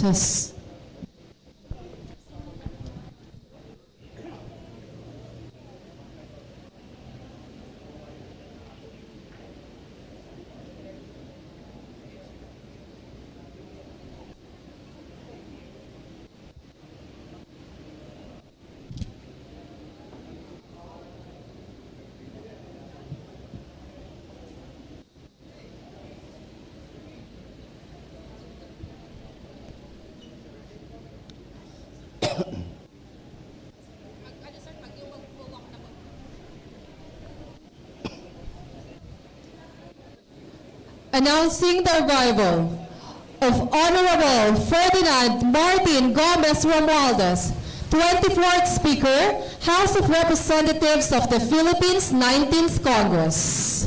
Just announcing the arrival of Honorable Ferdinand Martin Gomez Romualdez, 24th Speaker, House of Representatives of the Philippines 19th Congress.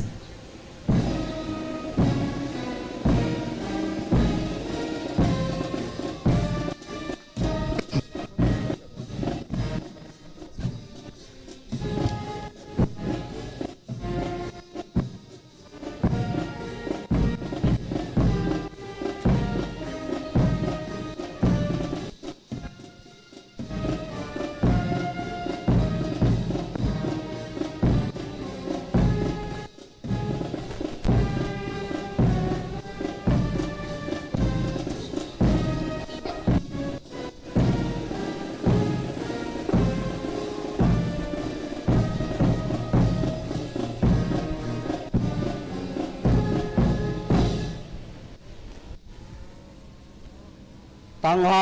Tanghal!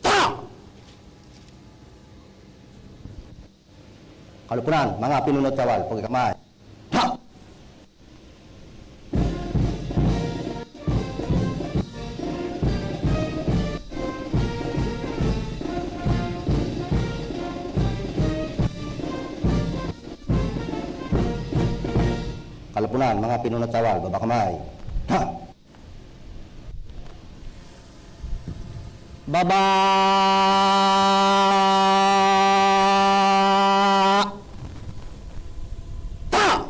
Ta! Kalupunan, mga pinunod kawal, pagkakamay. Kalupunan, mga pinunod kawal, babakamay. Ha! Baba! Ta!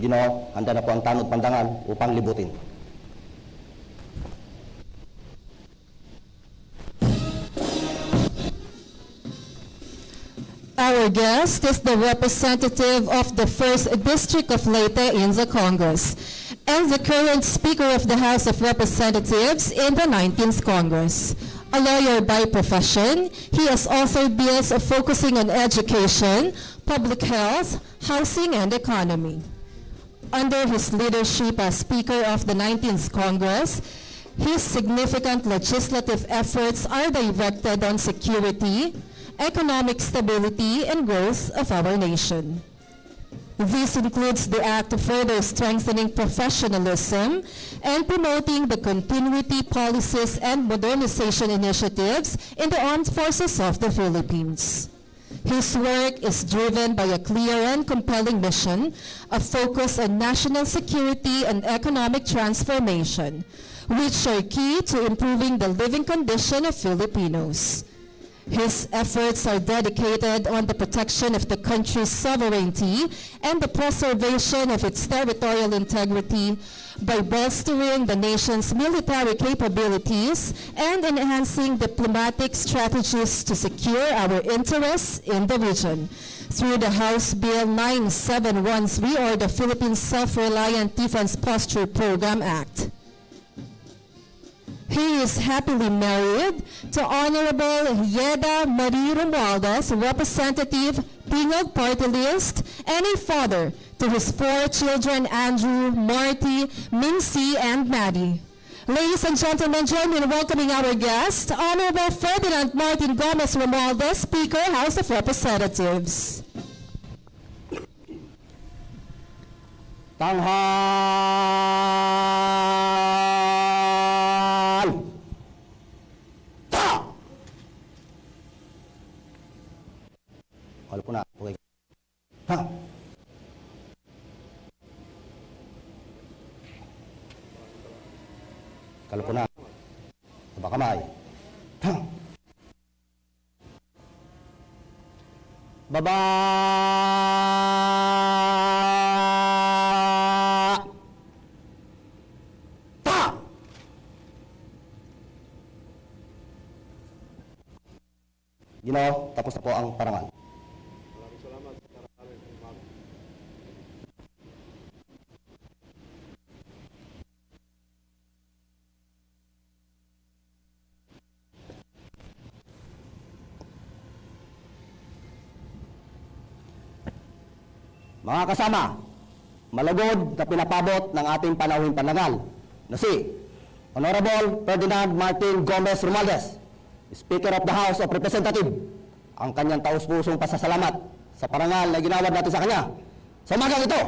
Ginoo, handa na po ang tanod pandangan upang libutin. Our guest is the representative of the 1st District of Leyte in the Congress and the current Speaker of the House of Representatives in the 19th Congress. A lawyer by profession, he has authored bills focusing on education, public health, housing, and economy. Under his leadership as Speaker of the 19th Congress, his significant legislative efforts are directed on security, economic stability, and growth of our nation. This includes the act of further strengthening professionalism and promoting the continuity policies and modernization initiatives in the armed forces of the Philippines. His work is driven by a clear and compelling mission, a focus on national security and economic transformation, which are key to improving the living condition of Filipinos. His efforts are dedicated on the protection of the country's sovereignty and the preservation of its territorial integrity by bolstering the nation's military capabilities and enhancing diplomatic strategies to secure our interests in the region through the House Bill 9713 or the Philippine Self-Reliant Defense Posture Program Act. He is happily married to Honorable Yeda Marie Romualdez, Representative, Pingog Party List, and a father to his four children, Andrew, Marty, Mincy, and Maddie. Ladies and gentlemen, join me in welcoming our guest, Honorable Ferdinand Martin Gomez Romualdez, Speaker, House of Representatives. Tanghal! kalpunan, sa kamay. Baba! Pa! You know, tapos na po ang parangal. Mga kasama, malagod na pinapabot ng ating panauhin panangal na si Honorable Ferdinand Martin Gomez Romualdez, Speaker of the House of Representatives, ang kanyang taus-pusong pasasalamat sa parangal na ginawad natin sa kanya. Sa umagang ito,